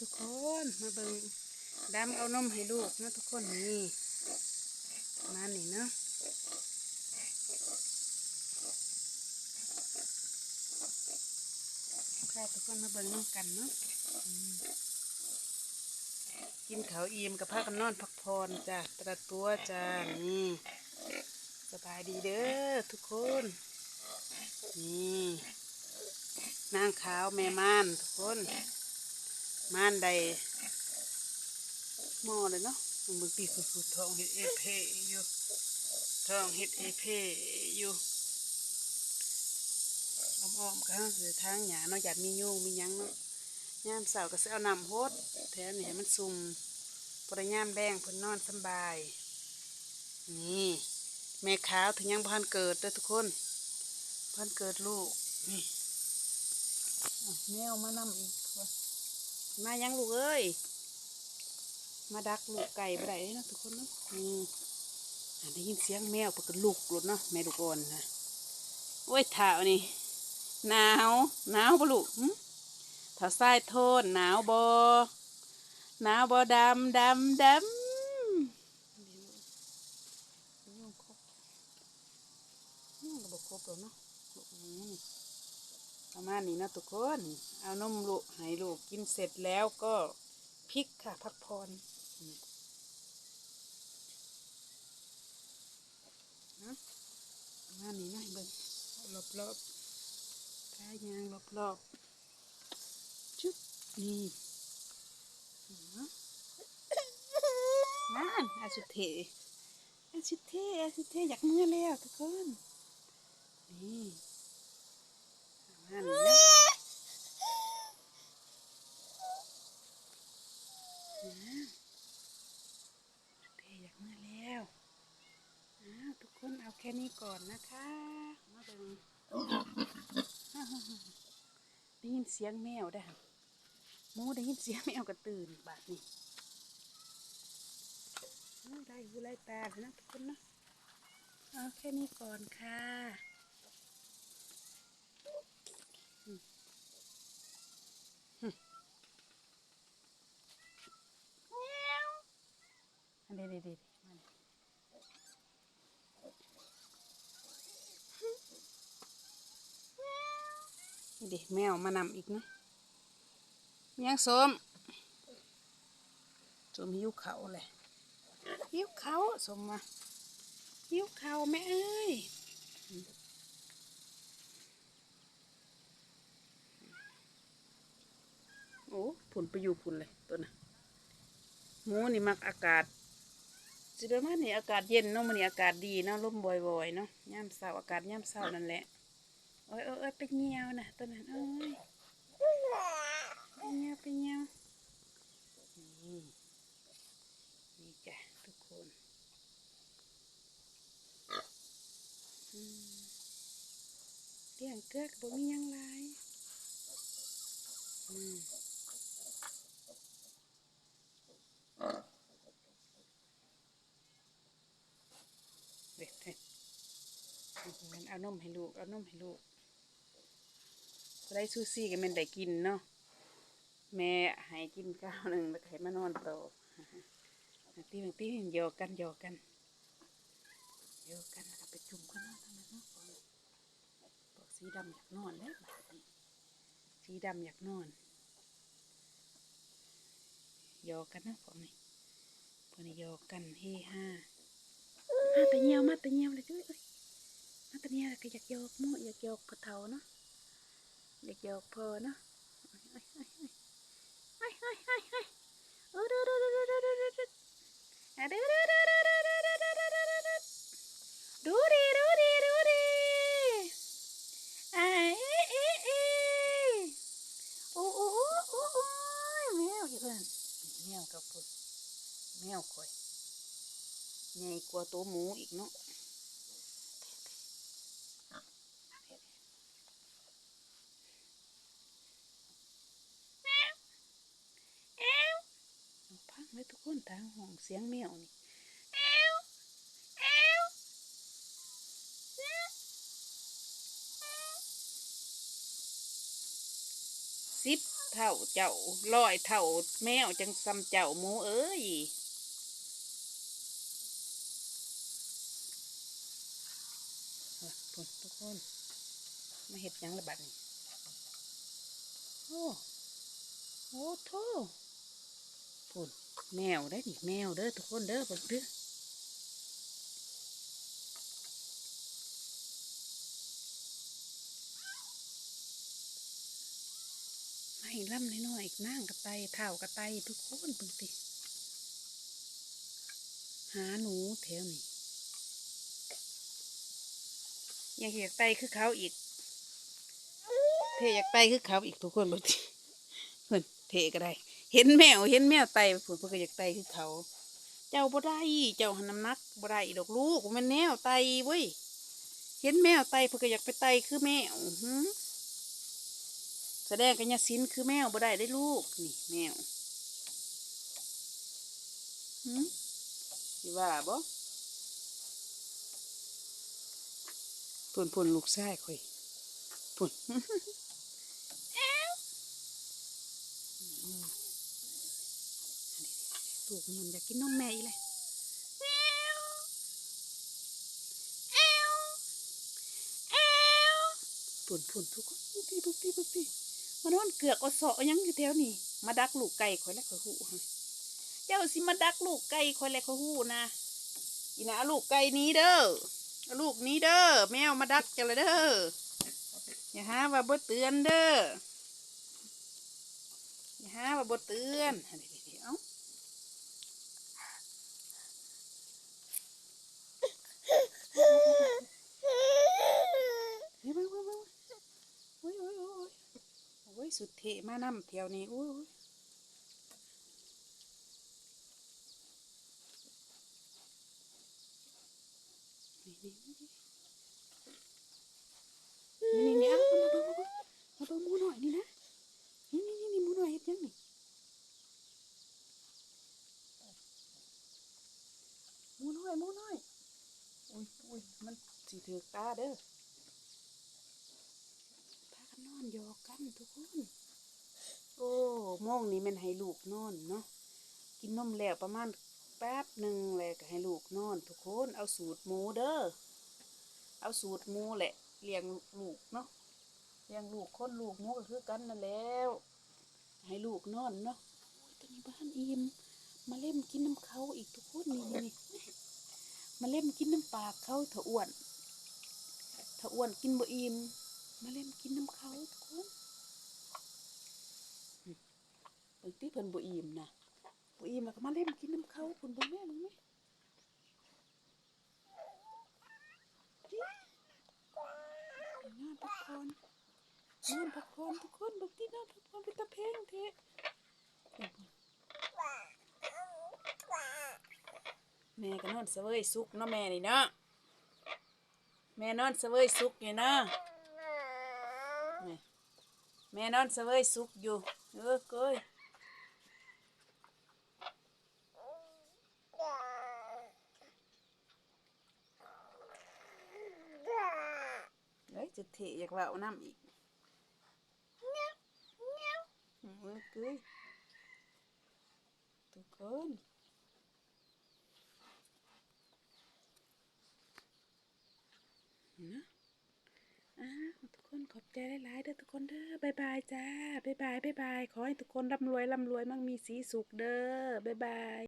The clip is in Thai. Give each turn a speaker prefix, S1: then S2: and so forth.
S1: ทุกคนมาเบิ่งดำเอานมให้ลูกนะทุกคนนี่มาหนี่เนาะค่ะทุกคนมาเบิ่งน้องกันเนาะกินเขาวอิ่มกับพากันนอนพักผ่อนจ้ะตระตัวจ้านี่สบายดีเด้อทุกคน นี่นางขาวแม่ม่านทุกคน ม่านใดหม้อเลยเนาะมันเบิ่งปีสุดๆทองเฮ็ดเอเพอยู่ทองเฮ็ดเอเพอยู่อ้อมๆก็สิทางหญ้าเนาะอยากมียุงมียังเนาะย่ามเช้าก็เสิเอานำโพดแถวนี้ให้มันซุ่มบ่ได้ยามแดงพิ่นนอนสบาย นี่ แม่ขาวถึงยังบ่ทันเกิดเด้อทุกคนบ่ทันเกิดลูกนี่แมวมานำอีกว่ะ มายังลูกเอ้ย มาดักลูกไก่ไปได้เนาะทุกคนเนาะอืมได้ยินเสียงแมวปกลูกหลุดเนาะแม่ลูกอ่อนนะโอ้ยถาวนี่หนาวหนาวปะลูกหึถ้าทรายโทนหนาวบอหนาวบอดำดำดำยุ่งครบยุ่งระบบครบแล้วเนาะ ประมาณนี้นะทุกคน เอานมลูกให้ลูกกินเสร็จแล้วก็พริกค่ะพักพรอืมนะประมาณนี้นะเบิ่งรอบรอบๆท้ายยางรอบรอบๆชุบนี่นะนั่นอาสุเทอาสุเทอาสุเทอยากเมื่อแล้วทุกคนนี่ นั่นนะนะเทอยากมาแล้วอ้าวทุกคนเอาแค่นี้ก่อนนะคะ มาเบิ่งได้ยินเสียงแมวได้อหมูได้ยินเสียงแมวก็ตื่นบาดนี้อ้าวได้หูไล่ตาเลยนะทุกคนเนาะเอาแค่นี้ก่อนค่ะ นเด็ดเด็ดมานี่ด็แมวมานำอีกเนะยังสมสมหิวเขาเลยหิวเขาสมมาหิวเขาแม่เอ้ยโอ้ผุนไปอยู่ผุนเลยตัวน่ะหมูนี่มักอากาศ สิประมาณนี้อากาศเย็นเนาะมันนี่อากาศดีเนาะลมบ่อยๆเนาะย่มเช้าอากาศย่มเช้านั่นแหละโอ้ยโอ้ยไปเงียวนะตัวนั้นโอ้ยไปเงียวไปเงียวนี่นี่จ้ะทุกคนเลี้ยงเกลือกบ่มียังหลายอืม เด็กเด็กมัน เอานมให้ลูก เอานมให้ลูกได้ซูซี่กันมันได้กินเนาะ แม่ให้กินข้าวหนึ่งแล้วให้มานอนโตตีบางตีหยอกกันหยอกกันหยอกกันแล้วก็ไปจุ่มกันนาะทั้งนั้นเนาะบอกสีดำอยากนอนแล้วบัดนี้สีดำอยากนอนหยอกกันนะพวกนี้พวกนี้หยอกกันเฮฮามาแตะเงียวมาแตะเงียวเลยจ้ย นักเนี่ยก็อยากโยกมู่อยากโยกพอเทาเนาะอยากโยกพอเนาะไอ้เอ๊เอ้โอ้โอ้โแมวกแล้พุ้แมวคอยใหญ่กว่าตัวหมูอีกเนาะ เอาพังเลยทุกคนทางห้องเสียงแมวนี่สิบเท่าเจ้าร้อยเท่าแมวจังซ้ำเจ้าหมูเอ้ยเฮ้ยพุ่นทุกคนมาเห็ดหยังละบัดนี้โอ้โอ้โท พุ่นแมวได้ดิแมวเด้อทุกคนเด้อเบิ่งเด้อไม่ล่ำน้อยๆนั่งกระไตเท่ากระไตทุกคนเบิ่งติหาหนูแถวนี้ยังอยากไตคือเขาอีก เทอยากไตคือเขาอีกทุกคนบิ่งติเพิ่นเทก็ได้ เห็นแมวเห็นแมวไตเพิ่นเพิ่นก็อยากไตคือเขา เจ้าบ่ได้เจ้าหันน้ำนักบ่ได้ดอกลูกมันแนวไตเว้ยเห็นแมวไตเพิ่นก็อยากไปไตคือแมวหืแสดงกัญญาสินคือแมวบ่ได้ได้ลูกนี่แมวหืมว่าบ่พุ่นพุ่นลูกชายข่อยพุ่นแอ้ วอืมอันนี้ลูกมันอยากกินนมแม่อีเลยแอ้วแอ้วแอ้วปุ่นปุ่นทุกคนบุกตีบุกตีบุกตีมานอนเกือกอสาะยังอยู่แถวนี้มาดักลูกไก่คอยแล้วคอยหูฮะเจ้าสิมาดักลูกไก่คอยแล้วคอยหูนะอีนะลูกไก่นี้เด้อลูกนี้เด้อแมวมาดักจะเลยเด้ออย่าหาว่าบ่เตือนเด้ออย่าหาว่าบ่เตือนอันนี้เดี๋ยว เฮ้ยเว้ยเว้ยเว้ยเว้ยเว้ยเว้ยเว้ยโอ้ย สุดเทมานำแถวนี้อ้ยโอ้ยนี่นี่นี่นี่นี่นี่เอามาเบิ่งมาเบิ่งมาเบิ่งหมูหน่อยนี่นะนี่นี่นี่นี่หมูหน่อยเฮ็ดยังนี่หมูน้อยมูน้อยอุ้ยอุ้ยมันสิถือกตาเด้อพากันนอนยอก นทุกคน โอ้โมงนี้มันให้ลูกนอนเนาะ กินนมแล้วประมาณแป๊บหนึ่งเลยก็ให้ลูกนอน ทุกคน เอาสูตรหมูเด้อ เอาสูตรหมูแหละเลี้ยงลูกเนาะ เลี้ยงลูกคนลูกหมูก็คือกันนั่นแล้ว ให้ลูกนอนเนาะโอ้ยตัวนี้บ้านอิ่มมาเล่มกินน้ำเขาอีกทุกคนนี่นี่นี่มาเล่มกินน้ำปากเขาเถอะอ้วนถ้าอ้วนกินบ่อิ่มมาเล่นกินน้ำเขาทุกคนอืม เบิ่งทีเพิ่นบ่อิ่มนะบ่อิ่มแล้วก็มาเล่นกินน้ำเขาเพิ่นบ่แม่เบิ่งแม่นอนพักผ่อนนอนพักผ่อนทุกคนเบิ่งที่นอนพักผ่อนเป็นตะเพงเทะแม่ก็นอนเสวยสุกเนาะแม่นี่เนาะแม่นอนเสวยสุกอยู่นะแม่นอนเสวยสุกอยู่เออเกยเฮ้ย จุดเทอยากว่าเอาน้ำอีกเงี้ยวเงี้ยวเออเกยทุกคนนะอ้าวทุกคนขอบใจหลายๆเด้อทุกคนเด้อบายบายจ้าบายบายบายบายขอให้ทุกคนร่ำรวยร่ำรวยมั่งมีสีสุขเด้อบายบาย